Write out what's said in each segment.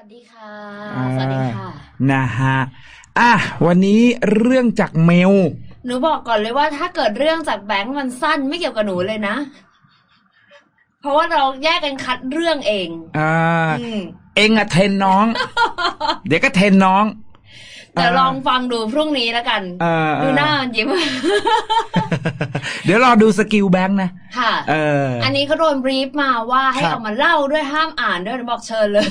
วัสดีค่ะอ่าสวัสดีค่ะ นะฮะ อะ วันนี้เรื่องจากเมล หนูบอกก่อนเลยว่าถ้าเกิดเรื่องจากแบงค์มันสั้นไม่เกี่ยวกับหนูเลยนะ เพราะว่าเราแยกกันคัดเรื่องเอง อ่าอืมเองอะเทรนน้อง เดี๋ยวก็เทรนน้อง แต่ลองฟังดูพรุ่งนี้แล้วกันเออเอดูอหน้ามันยิ้มเดี๋ยวรอดูสกิลแบงค์นะค่ะเอออันนี้เขาโดนบรีฟมาว่าให้ครับเอามาเล่าด้วยห้ามอ่านด้วยหนูบอกเชิญเลย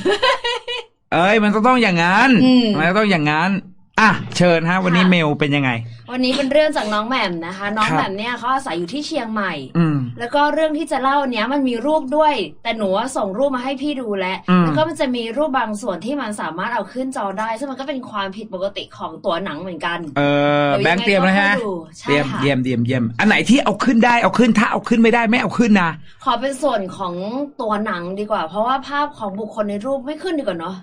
เอ้ยมันต้องต้องอย่างนั้นอืมมันต้องอย่างนั้น อะเชิญฮะ วันนี้ค่ะเมลเป็นยังไง วันนี้เป็นเรื่องจากน้องแหม่มนะคะ น้องครับ แหม่มเนี่ยเขาอาศัยอยู่ที่เชียงใหม่ อืม แล้วก็เรื่องที่จะเล่าเนี้ยมันมีรูปด้วย แต่หนูว่าส่งรูปมาให้พี่ดูแล้วอืม แล้วก็มันจะมีรูปบางส่วนที่มันสามารถเอาขึ้นจอได้ ซึ่งมันก็เป็นความผิดปกติของตัวหนังเหมือนกัน เออแบงค์เตรียมนะฮะดี๋วยังไงก็ค่อยดูใช่เตรียมค่ะ เยี่ยมเยี่ยมเยี่ยมอันไหนที่เอาขึ้นได้เอาขึ้นถ้าเอาขึ้นไม่ได้ไม่เอาขึ้นนะ ขอเป็นส่วนของตัวหนังดีกว่า เพราะว่าภาพของบุคคลในรูปไม่ขึ้นดีกว่าเนาะ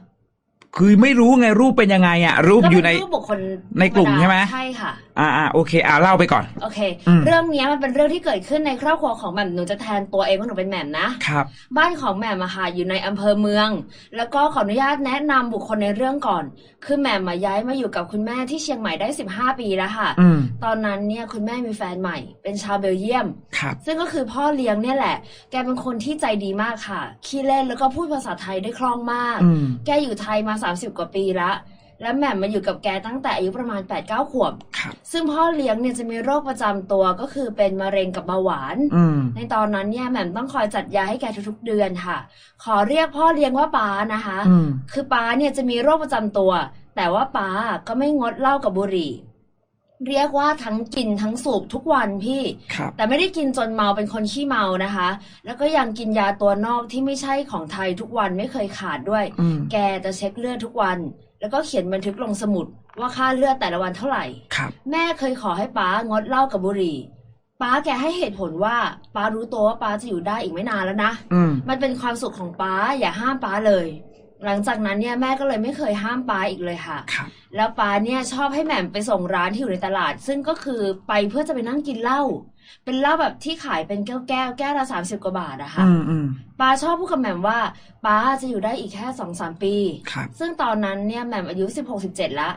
คือไม่รู้ไงรูปเป็นยังไงอะ รูปก็อยู่เป็ในนรูปบุคคลในกลุ่มใช่ไหมใช่ค่ะ อ่าอ่าโอเค อ่าเล่าไปก่อน โอเคอืมเรื่องเนี้ยมันเป็นเรื่องที่เกิดขึ้นในครอบครัวของแหม่มหนูจะแทนตัวเองว่าหนูเป็นแหม่มนะครับ บ้านของแหม่มอะค่ะอยู่ในอำเภอเมือง แล้วก็ขออนุญาตแนะนำบุคคลในเรื่องก่อน คือแหม่มมาย้ายมาอยู่กับคุณแม่ที่เชียงใหม่ได้15 ปีแล้วค่ะอืมตอนนั้นเนี่ยคุณแม่มีแฟนใหม่ เป็นชาวเบลเยียมครับซึ่งก็คือพ่อเลี้ยงเนี่ยแหละ แกเป็นคนที่ใจดีมากค่ะขี้เล่นแล้วก็พูดภาษาไทยได้คล่องมากอืมแกอยู่ไทยมา30 กว่าปีละแล้วแหม่มมาอยู่กับแกตั้งแต่อายุประมาณ8-9ขวบครับซึ่งพ่อเลี้ยงเนี่ยจะมีโรคประจำตัวก็คือเป็นมะเร็งกับเบาหวานอืมในตอนนั้นเนี่ยแหม่มต้องคอยจัดยาให้แกทุกๆเดือนค่ะ ขอเรียกพ่อเลี้ยงว่าป้านะคะอืมคือป้าเนี่ยจะมีโรคประจำตัว แต่ว่าป้าก็ไม่งดเหล้ากับบุหรี่ เรียกว่าทั้งกินทั้งสูบทุกวันพี่ ครับ แต่ไม่ได้กินจนเมาเป็นคนขี้เมานะคะ แล้วก็ยังกินยาตัวนอกที่ไม่ใช่ของไทยทุกวันไม่เคยขาดด้วย อืม แกจะเช็คเลือดทุกวัน แล้วก็เขียนบันทึกลงสมุดว่าค่าเลือดแต่ละวันเท่าไหร่ ครับ แม่เคยขอให้ป้างดเหล้ากับบุหรี่ป้าแกให้เหตุผลว่าป้ารู้ตัวว่าป้าจะอยู่ได้อีกไม่นานแล้วนะ อืม มันเป็นความสุขของป้าอย่าห้ามป้าเลย หลังจากนั้นเนี่ยแม่ก็เลยไม่เคยห้ามป้าอีกเลยค่ะครับแล้วป้าเนี่ยชอบให้แหม่มไปส่งร้านที่อยู่ในตลาด ซึ่งก็คือไปเพื่อจะไปนั่งกินเหล้า เป็นเหล้าแบบที่ขายเป็นแก้วแก้วๆแก้วละสามสิบกว่าบาทอะค่ะอืมอืมป้าชอบพูดกับแหม่มว่าป้าจะอยู่ได้อีกแค่สองสามปีครับซึ่งตอนนั้นเนี่ยแหม่มอายุสิบหกสิบเจ็ดละ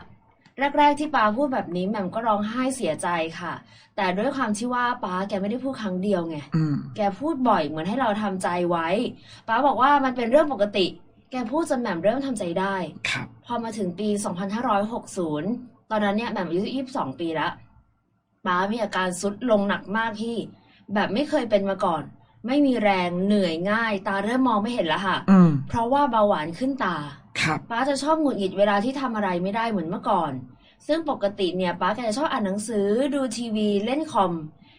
แรก ๆ ที่ป้าพูดแบบนี้แหม่มก็ร้องไห้เสียใจค่ะ แต่ด้วยความที่ว่าป้าแกไม่ได้พูดครั้งเดียวไงอืมแกพูดบ่อยเหมือนให้เราทำใจไว้ ป้าบอกว่ามันเป็นเรื่องปกติ แกพูดจนแหม่มเริ่มทำใจได้ ครับ พอมาถึงปี 2560 ตอนนั้นเนี่ยแหม่มอายุ 22 ปีแล้วป้ามีอาการซุดลงหนักมากพี่ แบบไม่เคยเป็นมาก่อน ไม่มีแรงเหนื่อยง่าย ตาเริ่มมองไม่เห็นแล้วค่ะอืมเพราะว่าเบาหวานขึ้นตา ครับป้าจะชอบหงุดหงิดเวลาที่ทำอะไรไม่ได้เหมือนเมื่อก่อน ซึ่งปกติเนี่ยป้าแกจะชอบอ่านหนังสือดูทีวีเล่นคอม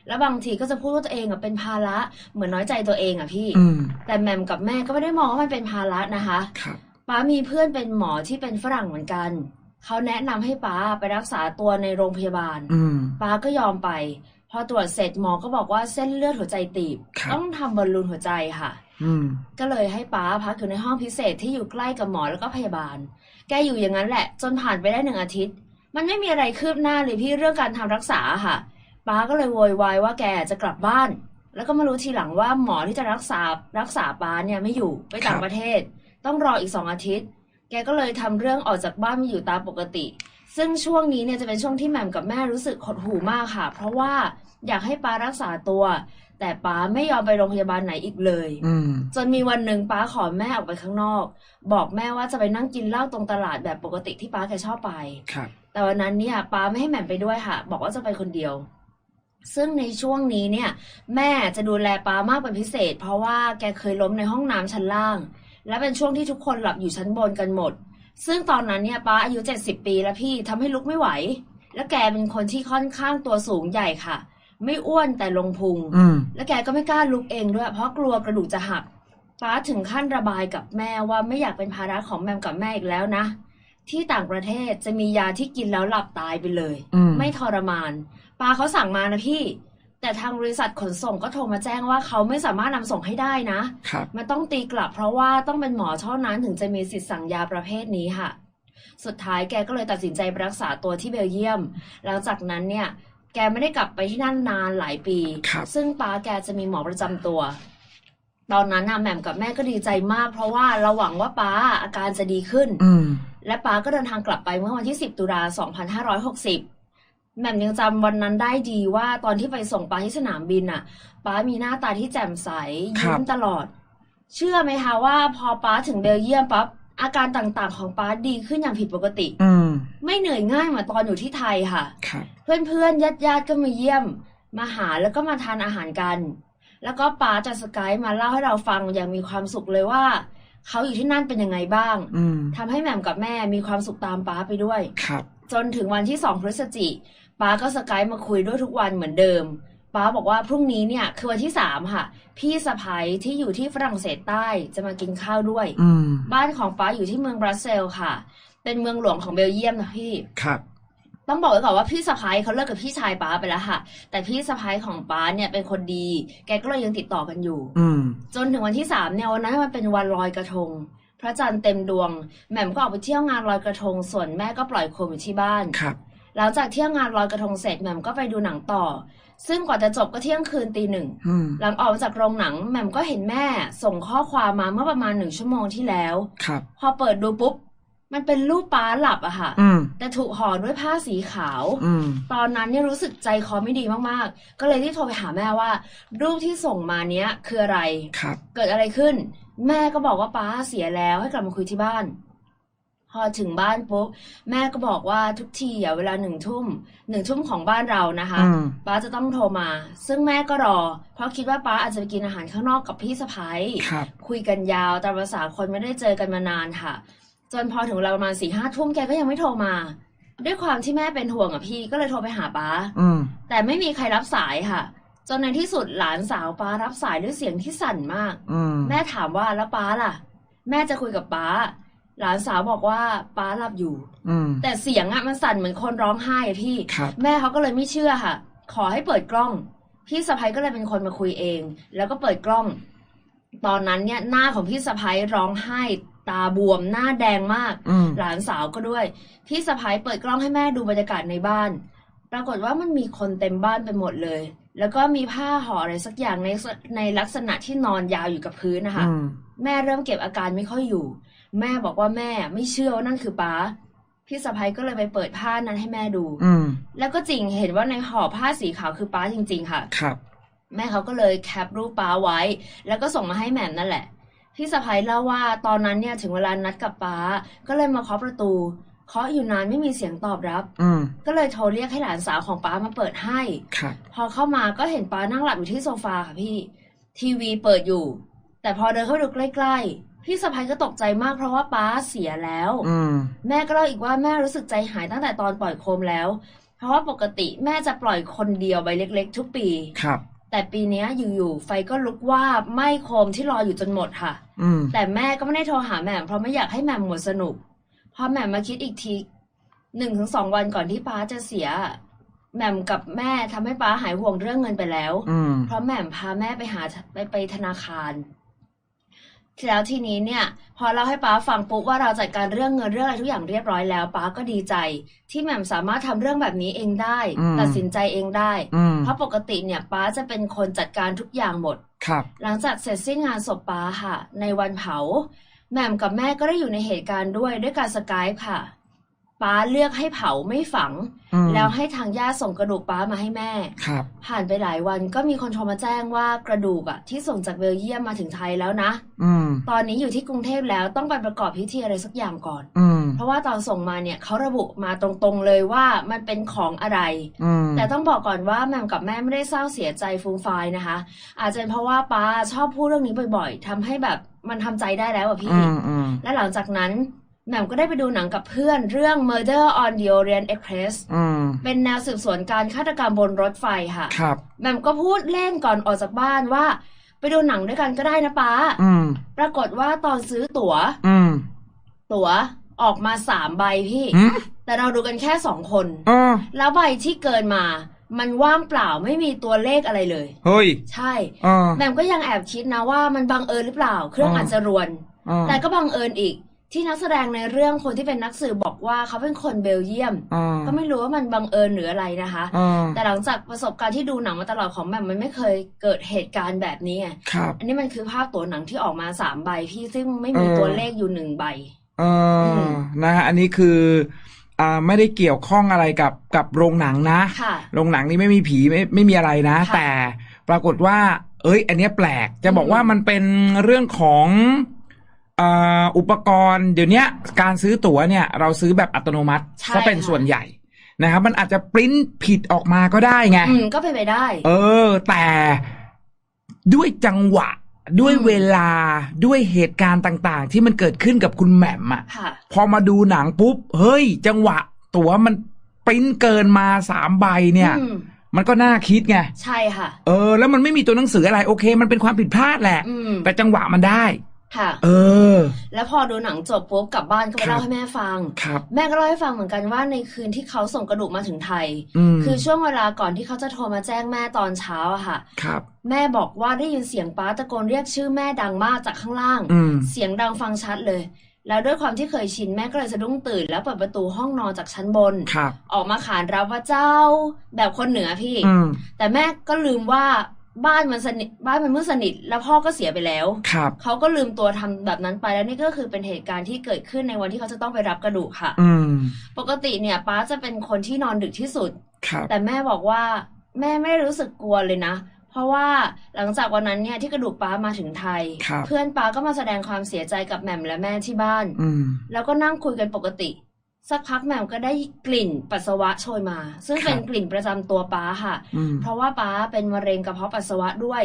แล้วบางทีก็จะพูดว่าตัวเองอะเป็นภาระเหมือนน้อยใจตัวเองอะพี่อืมแต่แหม่มกับแม่ก็ไม่ได้มองว่ามันเป็นภาระนะคะครับป้ามีเพื่อนเป็นหมอที่เป็นฝรั่งเหมือนกันเขาแนะนำให้ป้าไปรักษาตัวในโรงพยาบาลอืมป้าก็ยอมไป พอตรวจเสร็จหมอก็บอกว่าเส้นเลือดหัวใจตีบครับต้องทำบอลลูนหัวใจค่ะอืมก็เลยให้ป้าพักอยู่ในห้องพิเศษที่อยู่ใกล้กับหมอแล้วก็พยาบาล แกอยู่อย่างนั้นแหละ จนผ่านไปได้หนึ่งอาทิตย์ มันไม่มีอะไรคืบหน้าเลยพี่เรื่องการทำรักษาค่ะ ป้าก็เลยโวยวายว่าแกจะกลับบ้าน แล้วก็มารู้ทีหลังว่าหมอที่จะรักษารักษาป้าเนี่ยไม่อยู่ไปต่างครับประเทศ ต้องรออีกสองอาทิตย์ แกก็เลยทำเรื่องออกจากบ้านมาอยู่ตามปกติ ซึ่งช่วงนี้เนี่ยจะเป็นช่วงที่แหม่มกับแม่รู้สึกหดหู่มากค่ะ เพราะว่าอยากให้ป้ารักษาตัว แต่ป้าไม่ยอมไปโรงพยาบาลไหนอีกเลยอืมจนมีวันหนึ่งป้าขอแม่ออกไปข้างนอก บอกแม่ว่าจะไปนั่งกินเหล้าตรงตลาดแบบปกติที่ป้าแกชอบไปครับแต่วันนั้นเนี่ยป้าไม่ให้แหม่มไปด้วยค่ะ บอกว่าจะไปคนเดียว ซึ่งในช่วงนี้เนี่ย แม่จะดูแลป้ามากเป็นพิเศษ เพราะว่าแกเคยล้มในห้องน้ำชั้นล่าง และเป็นช่วงที่ทุกคนหลับอยู่ชั้นบนกันหมด ซึ่งตอนนั้นเนี่ยป้าอายุเจ็ดสิบปีแล้วพี่ทำให้ลุกไม่ไหว และแกเป็นคนที่ค่อนข้างตัวสูงใหญ่ค่ะ ไม่อ้วนแต่ลงพุงอืมและแกก็ไม่กล้าลุกเองด้วย เพราะกลัวกระดูกจะหักป้าถึงขั้นระบายกับแม่ว่าไม่อยากเป็นภาระของแมมกับแม่อีกแล้วนะ ที่ต่างประเทศจะมียาที่กินแล้วหลับตายไปเลยอืมไม่ทรมานป้าเขาสั่งมานะพี่ แต่ทางบริษัทขนส่งก็โทรมาแจ้งว่าเขาไม่สามารถนำส่งให้ได้นะครับมันต้องตีกลับเพราะว่าต้องเป็นหมอเท่านั้นถึงจะมีสิทธิ์สั่งยาประเภทนี้ค่ะ สุดท้ายแกก็เลยตัดสินใจไปรักษาตัวที่เบลเยียม หลังจากนั้นเนี่ย แกไม่ได้กลับไปที่นั่นนานหลายปีครับซึ่งป้าแกจะมีหมอประจำตัวตอนนั้นน่ะแหม่มกับแม่ก็ดีใจมาก เพราะว่าเราหวังว่าป้าอาการจะดีขึ้นอืม และป้าก็เดินทางกลับไปเมื่อวันที่ 10 ตุลา2560 แหม่มยังจำวันนั้นได้ดีว่าตอนที่ไปส่งป้าที่สนามบินน่ะป้ามีหน้าตาที่แจ่มใสครัยิ้บ มตลอด เชื่อไหมคะว่าพอป้าถึงเบลเยียมปั๊บอาการต่างๆของป้าดีขึ้นอย่างผิดปกติ อืม ไม่เหนื่อยง่ายเหมือนตอนอยู่ที่ไทยค่ะ ครับ เพื่อนๆญาติๆก็มาเยี่ยม มาหาแล้วก็มาทานอาหารกัน แล้วก็ป้าจะสกายมาเล่าให้เราฟังอย่างมีความสุขเลยว่า เขาอยู่ที่นั่นเป็นยังไงบ้างอืมทำให้แหม่มกับแม่มีความสุขตามป้าไปด้วย ครับ จนถึงวันที่สองพฤศจิป้าก็สกายมาคุยด้วยทุกวันเหมือนเดิมป้าบอกว่าพรุ่งนี้เนี่ยคือวันที่สามค่ะ พี่สะพ้ยที่อยู่ที่ฝรั่งเศสใต้จะมากินข้าวด้วยอืมบ้านของป้าอยู่ที่เมืองบรัสเซลส์ค่ะ เป็นเมืองหลวงของเบลเยียมนะพี่ครับ ต้องบอกไว้ก่อนว่าพี่สะพ้ายเขาเลิกกับพี่ชายป้าไปแล้วค่ะ แต่พี่สะพ้ายของป้าเนี่ยเป็นคนดี แกก็เลยยังติดต่อกันอยู่ อืมจนถึงวันที่สามเนี่ยวันนั้นมันเป็นวันลอยกระทง พระจันทร์เต็มดวงแหม่มก็ออกไปเที่ยวงานลอยกระทง ส่วนแม่ก็ปล่อยโคมอยู่ที่บ้านครับหลังจากเที่ยวงานลอยกระทงเสร็จแหม่มก็ไปดูหนังต่อ ซึ่งกว่าจะจบก็เที่ยงคืนตีหนึ่งอืมหลังออกมาจากโรงหนังแหม่มก็เห็นแม่ ส่งข้อความมาเมื่อประมาณหนึ่งชั่วโมงที่แล้ว ครับ พอเปิดดูปุ๊บ มันเป็นรูปป้าหลับอะค่ะอืมแต่ถูกห่อด้วยผ้าสีขาวอืมตอนนั้นเนี่ยรู้สึกใจคอไม่ดีมากๆ ก็เลยที่โทรไปหาแม่ว่า รูปที่ส่งมาเนี้ยคืออะไรครับเกิดอะไรขึ้น แม่ก็บอกว่าป้าเสียแล้วให้กลับมาคุยที่บ้าน พอถึงบ้านปุ๊บแม่ก็บอกว่าทุกทีอะเวลาหนึ่งทุ่มหนึ่งทุ่มของบ้านเรานะคะอืมป้าจะต้องโทรมา ซึ่งแม่ก็รอ เพราะคิดว่าป้าอาจจะไปกินอาหารข้างนอกกับพี่สะพ้ายครับคุยกันยาวตามภาษาคนไม่ได้เจอกันมานานค่ะ จนพอถึงเวลาประมาณสี่ห้าทุ่มแกก็ยังไม่โทรมา ด้วยความที่แม่เป็นห่วงอะพี่ก็เลยโทรไปหาป้าอืมแต่ไม่มีใครรับสายค่ะ จนในที่สุดหลานสาวป้ารับสายด้วยเสียงที่สั่นมากอืมแม่ถามว่าแล้วป้าล่ะ แม่จะคุยกับป้า หลานสาวบอกว่าป้าหลับอยู่อืมแต่เสียงอะมันสั่นเหมือนคนร้องไห้อะพี่ครับแม่เขาก็เลยไม่เชื่อค่ะ ขอให้เปิดกล้อง พี่สะพ้ยก็เลยเป็นคนมาคุยเอง แล้วก็เปิดกล้อง ตอนนั้นเนี่ยหน้าของพี่สะพ้ยร้องไห้ ตาบวมหน้าแดงมากอืมหลานสาวก็ด้วยพี่สะพ้ยเปิดกล้องให้แม่ดูบรรยากาศในบ้าน ปรากฏว่ามันมีคนเต็มบ้านไปหมดเลย แล้วก็มีผ้าห่ออะไรสักอย่างในสในลักษณะที่นอนยาวอยู่กับพื้นนะคะอืมแม่เริ่มเก็บอาการไม่ค่อยอยู่ แม่บอกว่าแม่ไม่เชื่อว่านั่นคือป้าพี่สะพ้ยก็เลยไปเปิดผ้านั้นให้แม่ดูอืมแล้วก็จริงเห็นว่าในห่อผ้าสีขาวคือป้าจริง ๆ ค่ะ ครับ แม่เขาก็เลยแคปรูปป้าไว้ แล้วก็ส่งมาให้แหม่มนั่นแหละ พี่สะพ้ยเล่าว่าตอนนั้นเนี่ยถึงเวลานัดกับป้า ก็เลยมาเคาะประตูเคาะอยู่นานไม่มีเสียงตอบรับ อืมก็เลยโทรเรียกให้หลานสาวของป้ามาเปิดให้ ครับพอเข้ามาก็เห็นป้านั่งหลับอยู่ที่โซฟาค่ะพี่ ทีวีเปิดอยู่ แต่พอเดินเข้าไปดูใกล้ๆ พี่สะพ้ยก็ตกใจมากเพราะว่าป้าเสียแล้ว อืมแม่ก็เล่าอีกว่าแม่รู้สึกใจหายตั้งแต่ตอนปล่อยโคมแล้ว เพราะว่าปกติแม่จะปล่อยคนเดียวใบเล็ก ๆ ทุกปี ครับ แต่ปีเนี้ยอยู่ๆไฟก็ลุกวาบไหม้โคมที่รออยู่จนหมดค่ะอืมแต่แม่ก็ไม่ได้โทรหาแหม่มเพราะไม่อยากให้แหม่มหมดสนุกพอแหม่มมาคิดอีกทีหนึ่งถึงสองวันก่อนที่ป้าจะเสียแหม่มกับแม่ทำให้ป้าหายห่วงเรื่องเงินไปแล้วอืมเพราะแหม่มพาแม่ไปหาไปไปธนาคาร แล้วทีนี้เนี่ย พอเราให้ป้าฟังปุ๊บว่าเราจัดการเรื่องเงินเรื่องอะไรทุกอย่างเรียบร้อยแล้วป้าก็ดีใจ ที่แหม่มสามารถทำเรื่องแบบนี้เองได้อืมตัดสินใจเองได้อืมเพราะปกติเนี่ยป้าจะเป็นคนจัดการทุกอย่างหมดครับหลังจากเสร็จสิ้นงานศพป้าค่ะ ในวันเผาแหม่มกับแม่ก็ได้อยู่ในเหตุการณ์ด้วยด้วยการสกายค่ะ ป้าเลือกให้เผาไม่ฝังอืมแล้วให้ทางญาติส่งกระดูกป้ามาให้แม่ครับผ่านไปหลายวันก็มีคนโทรมาแจ้งว่ากระดูกอะที่ส่งจากเบลเยียมมาถึงไทยแล้วนะอืมตอนนี้อยู่ที่กรุงเทพแล้วต้องไปประกอบพิธีอะไรสักอย่างก่อนอืมเพราะว่าตอนส่งมาเนี่ยเขาระบุมาตรงๆเลยว่ามันเป็นของอะไรอืมแต่ต้องบอกก่อนว่าแหม่มกับแม่ไม่ได้เศร้าเสียใจฟูมฟายนะคะ อาจจะเป็นเพราะว่าป้าชอบพูดเรื่องนี้บ่อย ๆทำให้แบบมันทำใจได้แล้วอะพี่อืมอืมและหลังจากนั้น แหม่มก็ได้ไปดูหนังกับเพื่อนเรื่อง Murder on the Orient Express อืมเป็นแนวสืบสวนการฆาตกรรมบนรถไฟค่ะครับแหม่มก็พูดเล่นก่อนออกจากบ้านว่า ไปดูหนังด้วยกันก็ได้นะป้าอืมปรากฏว่าตอนซื้อตั๋วอืมตั๋วออกมาสามใบพี่อืมแต่เราดูกันแค่สองคนอ๋อแล้วใบที่เกินมามันว่างเปล่าไม่มีตัวเลขอะไรเลย เฮ้ย ใช่อ๋อแหม่มก็ยังแอบคิดนะว่ามันบังเอิญหรือเปล่า เครื่องอ๋อออาจจะรวนอ๋อแต่ก็บังเอิญอีก ที่นักแสดงในเรื่องคนที่เป็นนักสืบบอกว่าเขาเป็นคนเบลเยียมอ่าก็ไม่รู้ว่ามันบังเอิญหรืออะไรนะคะอ่าแต่หลังจากประสบการณ์ที่ดูหนังมาตลอดของแหม่มมันไม่เคยเกิดเหตุการณ์แบบนี้ไงครับอันนี้มันคือภาพตัวหนังที่ออกมาสามใบพี่ซึ่งไม่มีเออตัวเลขอยู่หนึ่งใบเออมนะฮะอันนี้คืออ่าไม่ได้เกี่ยวข้องอะไรกับกับโรงหนังนะค่ะโรงหนังนี่ไม่มีผีไม่ไม่มีอะไรนะค่ะแต่ปรากฏว่า เอ้ย อันเนี้ยแปลกจะบอกอืมว่ามันเป็นเรื่องของ อ่าอุปกรณ์เดี๋ยวเนี้ยการซื้อตั๋วเนี่ยเราซื้อแบบอัตโนมัติใช่ก็เป็นค่ะส่วนใหญ่นะครับมันอาจจะปริ้นผิดออกมาก็ได้ไงอืมก็เป็นไปได้ เออ แต่ด้วยจังหวะด้วยอืมเวลาด้วยเหตุการณ์ต่างๆ ที่มันเกิดขึ้นกับคุณแหม่มอะค่ะ พอมาดูหนังปุ๊บ เฮ้ย จังหวะ ตั๋วมันปริ้นเกินมาสามใบเนี่ยอืมมันก็น่าคิดไง ใช่ค่ะ เออ แล้วมันไม่มีตัวหนังสืออะไรโอเค มันเป็นความผิดพลาดแหละอืมแต่จังหวะมันได้ ค่ะ เออ แล้วพอดูหนังจบปุ๊บกลับบ้านก็ไปครับเล่าให้แม่ฟังครับแม่ก็เล่าให้ฟังเหมือนกันว่าในคืนที่เขาส่งกระดูกมาถึงไทยอืมคือช่วงเวลาก่อนที่เขาจะโทรมาแจ้งแม่ตอนเช้าอะค่ะ ครับ แม่บอกว่าได้ยินเสียงป้าตะโกนเรียกชื่อแม่ดังมากจากข้างล่างอืมเสียงดังฟังชัดเลย แล้วด้วยความที่เคยชินแม่ก็เลยสะดุ้งตื่น แล้วเปิดประตูห้องนอนจากชั้นบนครับออกมาขานรับว่าเจ้า แบบคนเหนือพี่อืมแต่แม่ก็ลืมว่า บ้านมันสนิทบ้านมันมืดสนิท แล้วพ่อก็เสียไปแล้วครับเขาก็ลืมตัวทำแบบนั้นไปแล้วนี่ก็คือเป็นเหตุการณ์ที่เกิดขึ้นในวันที่เขาจะต้องไปรับกระดูกค่ะ อืมปกติเนี่ย ป้าจะเป็นคนที่นอนดึกที่สุดครับแต่แม่บอกว่า แม่ไม่ได้รู้สึกกลัวเลยนะเพราะว่าหลังจากวันนั้นเนี่ยที่กระดูกป้ามาถึงไทยครับเพื่อนป้าก็มาแสดงความเสียใจกับแหม่มและแม่ที่บ้านอืมแล้วก็นั่งคุยกันปกติ สักพักแหม่มก็ได้กลิ่นปัสสาวะโชยมา ซึ่งครับเป็นกลิ่นประจำตัวป้าค่ะอืมเพราะว่าป้าเป็นมะเร็งกระเพาะปัสสาวะด้วย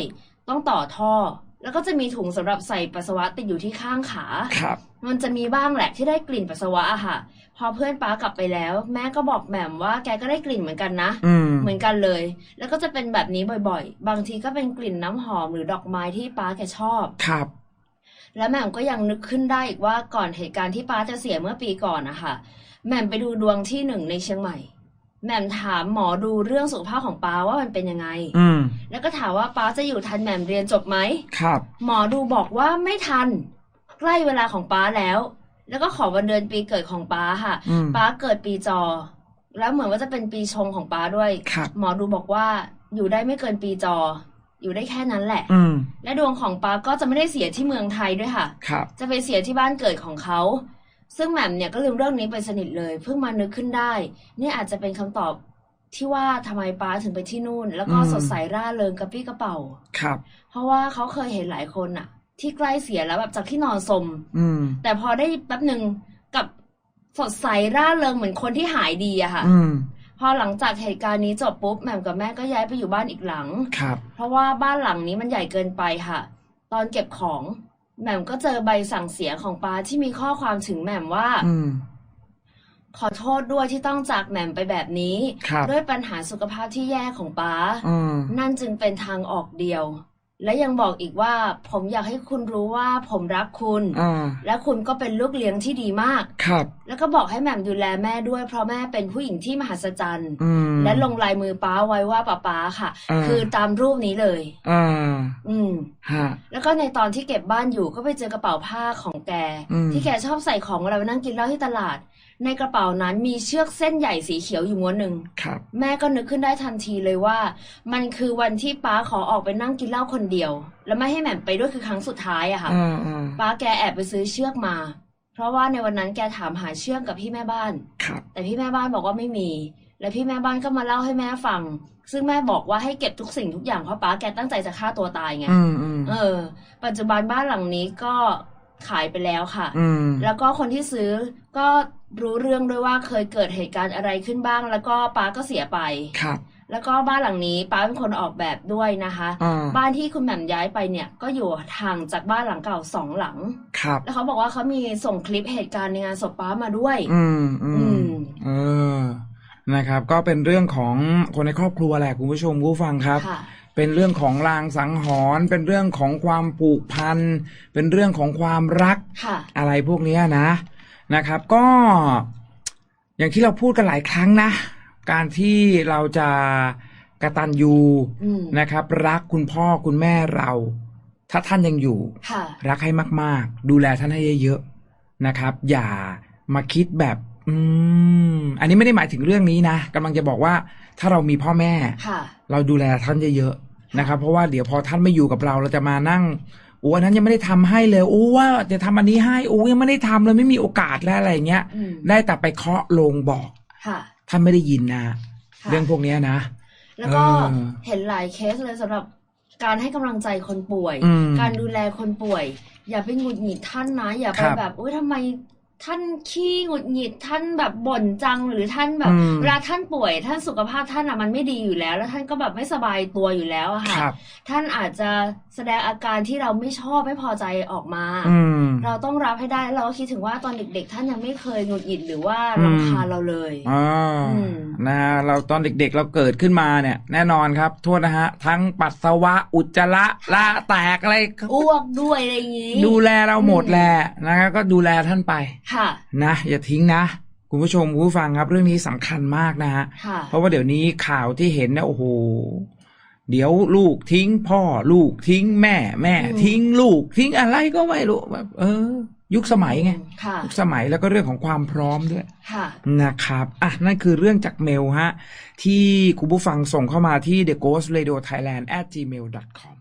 ต้องต่อท่อ แล้วก็จะมีถุงสำหรับใส่ปัสสาวะติดอยู่ที่ข้างขาครับมันจะมีบ้างแหละที่ได้กลิ่นปัสสาวะอะค่ะ พอเพื่อนป้ากลับไปแล้ว แม่ก็บอกแหม่มว่าแกก็ได้กลิ่นเหมือนกันนะอืมเหมือนกันเลย แล้วก็จะเป็นแบบนี้บ่อยๆ บางทีก็เป็นกลิ่นน้ำหอมหรือดอกไม้ที่ป้าแกชอบครับและแหม่มก็ยังนึกขึ้นได้อีกว่าก่อนเหตุการณ์ที่ป้าจะเสียเมื่อปีก่อนนะคะ แหม่มไปดูดวงที่หนึ่งในเชียงใหม่แหม่มถามหมอดูเรื่องสุขภาพของป้าว่ามันเป็นยังไง อืม แล้วก็ถามว่าป้าจะอยู่ทันแหม่มเรียนจบไหมครับ หมอดูบอกว่าไม่ทัน ใกล้เวลาของป้าแล้ว แล้วก็ขอวันเดือนปีเกิดของป้าค่ะ อืม ป้าเกิดปีจอ แล้วเหมือนว่าจะเป็นปีชงของป้าด้วย ครับ หมอดูบอกว่าอยู่ได้ไม่เกินปีจอ อยู่ได้แค่นั้นแหละ อืม และดวงของป้าก็จะไม่ได้เสียที่เมืองไทยด้วยค่ะ ครับ จะไปเสียที่บ้านเกิดของเขา ซึ่งแหม่มเนี่ยก็ลืมเรื่องนี้ไปสนิทเลย เพิ่งมานึกขึ้นได้ นี่อาจจะเป็นคำตอบที่ว่าทำไมป้าถึงไปที่นู่น แล้วก็อืมสดใสร่าเริงกระปรี้กระเป๋าครับ เพราะว่าเขาเคยเห็นหลายคนอะที่ใกล้เสียแล้วแบบจากที่นอนสม อืม แต่พอได้แป๊บหนึ่งกับสดใสร่าเริงเหมือนคนที่หายดีอะค่ะ อืมพอหลังจากเหตุการณ์นี้จบปุ๊บแหม่มกับแม่ก็ย้ายไปอยู่บ้านอีกหลัง ครับ เพราะว่าบ้านหลังนี้มันใหญ่เกินไปค่ะ ตอนเก็บของ แหม่มก็เจอใบสั่งเสียของป้าที่มีข้อความถึงแหม่มว่า อืม ขอโทษด้วยที่ต้องจากแหม่มไปแบบนี้ ครับ ด้วยปัญหาสุขภาพที่แย่ของป้า อืม นั่นจึงเป็นทางออกเดียว และยังบอกอีกว่าผมอยากให้คุณรู้ว่าผมรักคุณอ่าและคุณก็เป็นลูกเลี้ยงที่ดีมาก ครับ แล้วก็บอกให้แหม่มดูแลแม่ด้วย เพราะแม่เป็นผู้หญิงที่มหัศจรรย์อืมและลงลายมือป้าไว้ว่าป้าป้าค่ะอ่าคือตามรูปนี้เลยอ่าอืมฮะแล้วก็ในตอนที่เก็บบ้านอยู่ก็ไปเจอกระเป๋าผ้าของแกอืมที่แกชอบใส่ของเวลาไปนั่งกินเหล้าที่ตลาด ในกระเป๋านั้นมีเชือกเส้นใหญ่สีเขียวอยู่ม้วนหนึ่งครับ แม่ก็นึกขึ้นได้ทันทีเลยว่า มันคือวันที่ป้าขอออกไปนั่งกินเหล้าคนเดียว แล้วไม่ให้แหม่มไปด้วยคือครั้งสุดท้ายอะค่ะอ่าอ่าป้าแกแอบไปซื้อเชือกมา เพราะว่าในวันนั้นแกถามหาเชือกกับพี่แม่บ้านครับแต่พี่แม่บ้านบอกว่าไม่มี และพี่แม่บ้านก็มาเล่าให้แม่ฟัง ซึ่งแม่บอกว่าให้เก็บทุกสิ่งทุกอย่างเพราะป้าแกตั้งใจจะฆ่าตัวตายไงอืมอืมเออ ปัจจุบันบ้านหลังนี้ก็ขายไปแล้วค่ะอืมแล้วก็คนที่ซื้อก็ รู้เรื่องด้วยว่าเคยเกิดเหตุการณ์อะไรขึ้นบ้าง แล้วก็ป้าก็เสียไปครับ แล้วก็บ้านหลังนี้ป้าเป็นคนออกแบบด้วยนะคะอ่าบ้านที่คุณแหม่มย้ายไปเนี่ยก็อยู่ห่างจากบ้านหลังเก่าสองหลังครับ แล้วเขาบอกว่าเขามีส่งคลิปเหตุการณ์ในงานศพป้ามาด้วย อืมอือืมมเออนะครับ ก็เป็นเรื่องของคนในครอบครัวแหละคุณผู้ชมผู้ฟังครับค่ะเป็นเรื่องของลางสังหรณ์เป็นเรื่องของความผูกพัน เป็นเรื่องของความรักค่ะอะไรพวกเนี้ยนะ นะครับ ก็อย่างที่เราพูดกันหลายครั้งนะ การที่เราจะกระตันยูอืมนะครับ รักคุณพ่อคุณแม่เรา ถ้าท่านยังอยู่ค่ะรักให้มาก ๆ ดูแลท่านให้เยอะนะครับ อย่ามาคิดแบบ อืม อันนี้ไม่ได้หมายถึงเรื่องนี้นะกำลังจะบอกว่า ถ้าเรามีพ่อแม่ค่ะเราดูแลท่านเยอะๆนะครับ เพราะว่าเดี๋ยวพอท่านไม่อยู่กับเรา เราจะมานั่งโอ้อันนั้นยังไม่ได้ทำให้เลยโอ้ว่าจะทำอันนี้ให้โอ้ยังไม่ได้ทำเลยไม่มีโอกาสแล้วอะไรเงี้ยอืมได้แต่ไปเคาะลงบอกค่ะท่านไม่ได้ยินนะค่ะเรื่องพวกเนี้ยนะ แล้วก็เออเห็นหลายเคสเลยสำหรับการให้กำลังใจคนป่วยอืมการดูแลคนป่วย อย่าไปหงุดหงิดท่านนะ อย่าไปครับแบบอุ้ยทำไม ท่านขี้หงุดหงิดท่านแบบบ่นจังหรือท่านแบบอืม เวลาท่านป่วย ท่านสุขภาพท่านอะมันไม่ดีอยู่แล้ว แล้วท่านก็แบบไม่สบายตัวอยู่แล้วอะค่ะ ครับ ท่านอาจจะแสดงอาการที่เราไม่ชอบไม่พอใจออกมา อืม เราต้องรับให้ได้เราก็คิดถึงว่าตอนเด็ก ๆ ท่านยังไม่เคยหงุดหงิดหรือว่าอืม รำคาญเราเลย อ่าอืม นะเราตอนเด็กๆเราเกิดขึ้นมาเนี่ย แน่นอนครับโทษนะฮะ ทั้งปัสสาวะอุจจาระลาแตกอะไรอ้วกด้วยอะไรอย่างนี้ ดูแลเราหมดแหละนะครับก็ดูแลท่านไปค่ะนะอย่าทิ้งนะ คุณผู้ชมคุณผู้ฟังครับเรื่องนี้สำคัญมากนะฮะค่ะเพราะว่าเดี๋ยวนี้ข่าวที่เห็นเนี่ยโอ้โหเดี๋ยวลูกทิ้งพ่อลูกทิ้งแม่แม่อืมทิ้งลูกทิ้งอะไรก็ไม่รู้แบบเออ ยุคสมัยไงค่ะยุคสมัยแล้วก็เรื่องของความพร้อมด้วยค่ะนะครับอะนั่นคือเรื่องจากเมลฮะ ที่คุณผู้ฟังส่งเข้ามาที่ the ghost radio thailand at gmail com